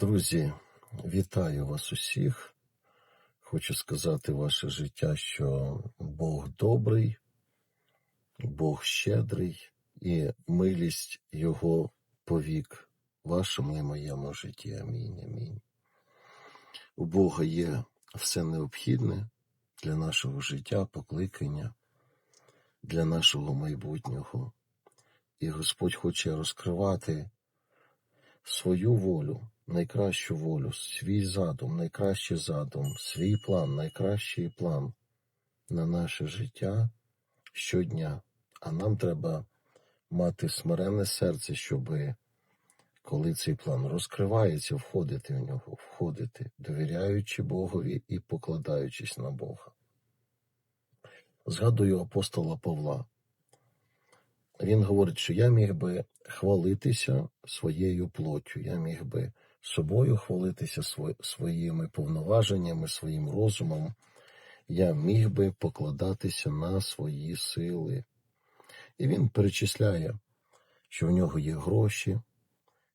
Друзі, вітаю вас усіх. Хочу сказати ваше життя, що Бог добрий, Бог щедрий і милість Його повік вашому і моєму житті. Амінь. Амінь. У Бога є все необхідне для нашого життя, покликання, для нашого майбутнього. І Господь хоче розкривати свою волю, найкращу волю, свій задум, найкращий задум, свій план, найкращий план на наше життя щодня. А нам треба мати смирене серце, щоб коли цей план розкривається, входити в нього, входити, довіряючи Богові і покладаючись на Бога. Згадую апостола Павла. Він говорить, що я міг би хвалитися своєю плоттю, я міг би собою хвалитися своїми повноваженнями, своїм розумом, я міг би покладатися на свої сили. І він перечисляє, що в нього є гроші,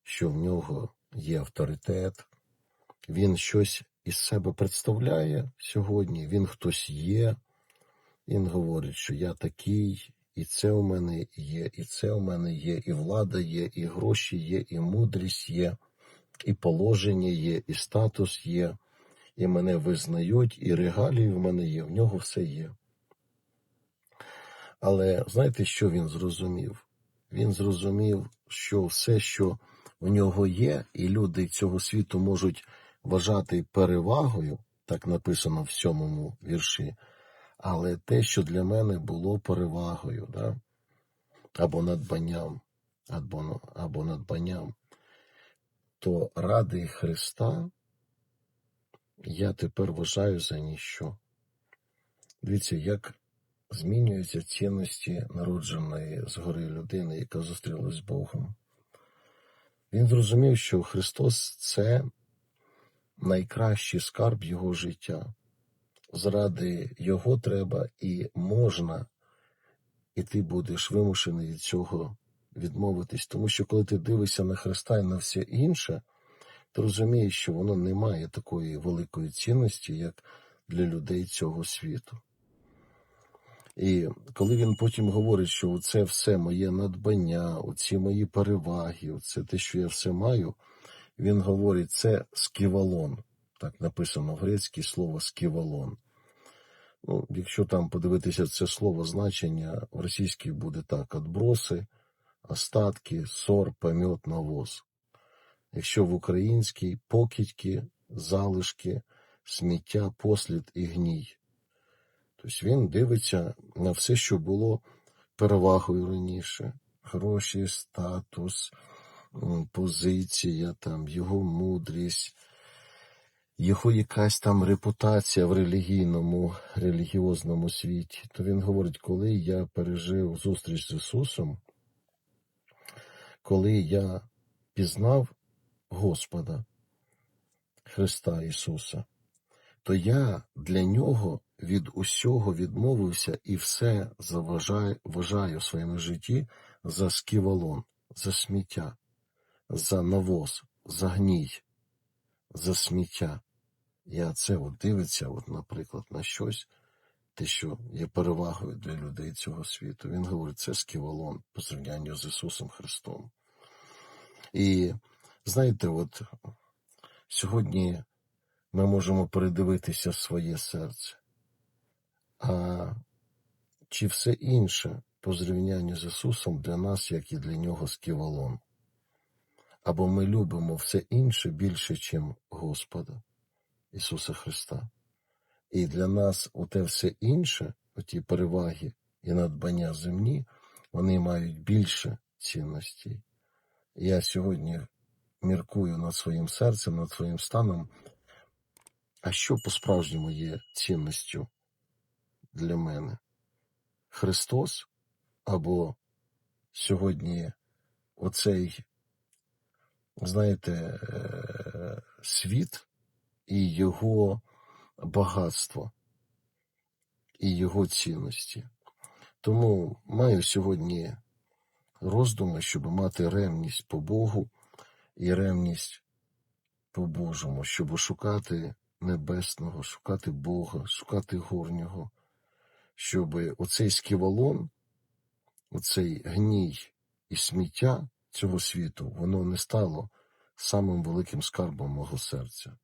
що в нього є авторитет, він щось із себе представляє сьогодні, він хтось є. Він говорить, що я такий, і це у мене є, і це у мене є, і влада є, і гроші є, і мудрість є, і положення є, і статус є, і мене визнають, і регалії в мене є, в нього все є. Але знаєте, що він зрозумів? Він зрозумів, що все, що в нього є, і люди цього світу можуть вважати перевагою, так написано в сьомому вірші, але те, що для мене було перевагою, да? або надбанням, або, або надбанням, то ради Христа я тепер вважаю за ніщо. Дивіться, як змінюються цінності народженої згори людини, яка зустрілась з Богом. Він зрозумів, що Христос це найкращий скарб його життя. Заради Його треба і можна, і ти будеш вимушений від цього відмовитись. Тому що коли ти дивишся на Христа і на все інше, ти розумієш, що воно не має такої великої цінності, як для людей цього світу. І коли він потім говорить, що це все моє надбання, оці мої переваги, це те, що я все маю, він говорить, це сківалон. Так написано в грецькій слово сківалон. Ну, Якщо там подивитися це слово значення, в російській буде так: отброси, остатки, сор, помет, навоз. Якщо в українській покидьки, залишки, сміття, послід і гній. Тобто він дивиться на все, що було перевагою раніше: гроші, статус, позиція, там, його мудрість, його якась там репутація в релігійному, релігіозному світі. То він говорить, коли я пережив зустріч з Ісусом, коли я пізнав Господа Христа Ісуса, то я для Нього від усього відмовився і все заважаю, вважаю в своєму житті за сківалон, за сміття, за навоз, за гній, за сміття. Я це от дивиться, от, наприклад, на щось, те, що є перевагою для людей цього світу. Він говорить, це сківалон по зрівнянню з Ісусом Христом. І знаєте, от сьогодні ми можемо передивитися своє серце. А чи все інше по зрівнянню з Ісусом для нас, як і для Нього сківалон? Або ми любимо все інше більше, ніж Господа Ісуса Христа. І для нас оте все інше, оті переваги і надбання земні, вони мають більше цінностей. Я сьогодні міркую над своїм серцем, над своїм станом, а що по-справжньому є цінністю для мене? Христос або сьогодні оцей, знаєте, е, світ і його багатство, і його цінності. Тому маю сьогодні роздуми, щоб мати ревність по Богу і ревність по-божому, щоб шукати небесного, шукати Бога, шукати горнього, щоб оцей сківалон, оцей гній і сміття цього світу, воно не стало самим великим скарбом мого серця.